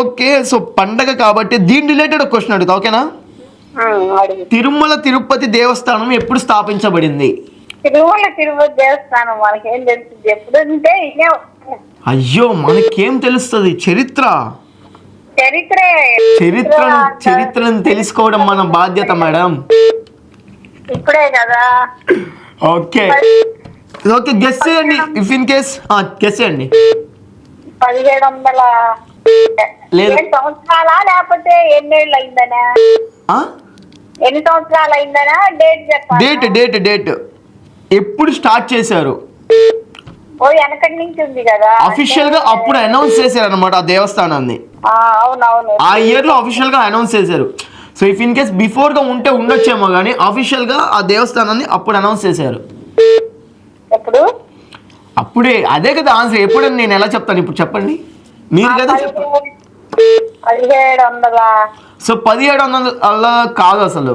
Okay so పండగ కాబట్టి దీని రిలేటెడ్ క్వశ్చన్ అడుగుతా ఓకేనా తిరుమల తిరుపతి దేవస్థానం ఎప్పుడు స్థాపించబడింది? తిరుమల తిరుపతి దేవస్థానం మనకేం తెలుస్తుంది? ఎప్పుడు ఉంటే ఇదే అయ్యో మనకేం తెలుస్తుంది? చరిత్ర. చరిత్రే. చరిత్రను చరిత్రను తెలుసుకోవడం మన బాధ్యత మేడం. ఇప్పుడే కదా. ఓకే. ఓకే గెస్ చేయండి. ఇఫ్ ఇన్ కేస్ గెస్ చేయండి. పదిహేడు వందల లేదు. సంవత్సరాలా లేకపోతే ఎన్నేళ్ళు అయిందనా ఎన్ని సంవత్సరాలు అయిందనా డేట్ చెప్పాలి? Date date date. ఎప్పుడు స్టార్ట్ చేశారు? ఓ వెనకటి నుంచి ఉంది కదా. అఫీషియల్గా అప్పుడు అనౌన్స్ చేశారు అనమాట ఆ దేవస్థానాన్ని. ఆ ఇయర్లో అఫీషియల్గా అనౌన్స్ చేశారు. సో ఇఫ్ ఇన్ కేస్ బిఫోర్గా ఉంటే ఉండొచ్చేమో కానీ అఫీషియల్గా ఆ దేవస్థానాన్ని అప్పుడు అనౌన్స్ చేశారు. ఎప్పుడు? అప్పుడే అదే కదా ఆన్సర్ ఎప్పుడని నేను ఎలా చెప్తాను? ఇప్పుడు చెప్పండి. మీరు కదా? పదిహేడు వందల. సో పదిహేడు వందల అలా కాదు అసలు.